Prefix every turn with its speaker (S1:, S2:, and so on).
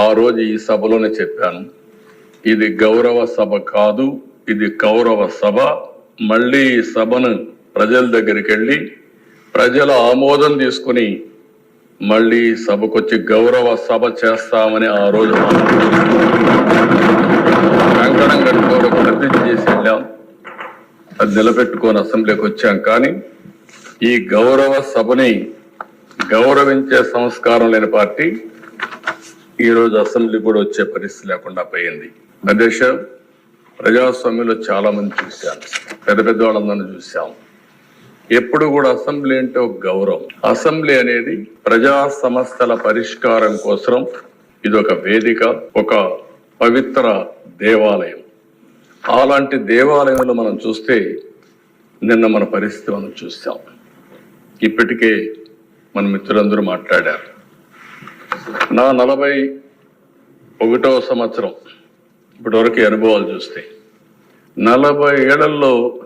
S1: ఆ రోజు ఈ సభలోనే చెప్పాను. ఇది గౌరవ సభ కాదు ఇది కౌరవ సభ. మళ్ళీ ఈ సభను ప్రజల దగ్గరికి వెళ్ళి ప్రజల ఆమోదం తీసుకుని మళ్ళీ సభకొచ్చి గౌరవ సభ చేస్తామని ఆ రోజు కంకణం కట్టుకోవడం ప్రతిజ్ఞ చేసి వెళ్ళాం. అది నిలబెట్టుకొని అసెంబ్లీకి వచ్చాం. కానీ ఈ గౌరవ సభని గౌరవించే సంస్కారం లేని పార్టీ ఈ రోజు అసెంబ్లీ కూడా వచ్చే పరిస్థితి లేకుండా పోయింది. అధ్యక్ష ప్రజాస్వామ్యంలో చాలా మంది చూశాను పెద్ద పెద్ద వాళ్ళందరినీ చూశాం. ఎప్పుడు కూడా అసెంబ్లీ అంటే ఒక గౌరవం. అసెంబ్లీ అనేది ప్రజా సమస్యల పరిష్కారం కోసం ఇది ఒక వేదిక ఒక పవిత్ర దేవాలయం. అలాంటి దేవాలయంలో మనం చూస్తే నిన్న మన పరిస్థితి మనం చూసాం ఇప్పటికే మన మిత్రులందరూ మాట్లాడారు. నా నలభై ఒకటవ సంవత్సరం ఇప్పటివరకు అనుభవాలు చూస్తే. నలభై ఏళ్ళలో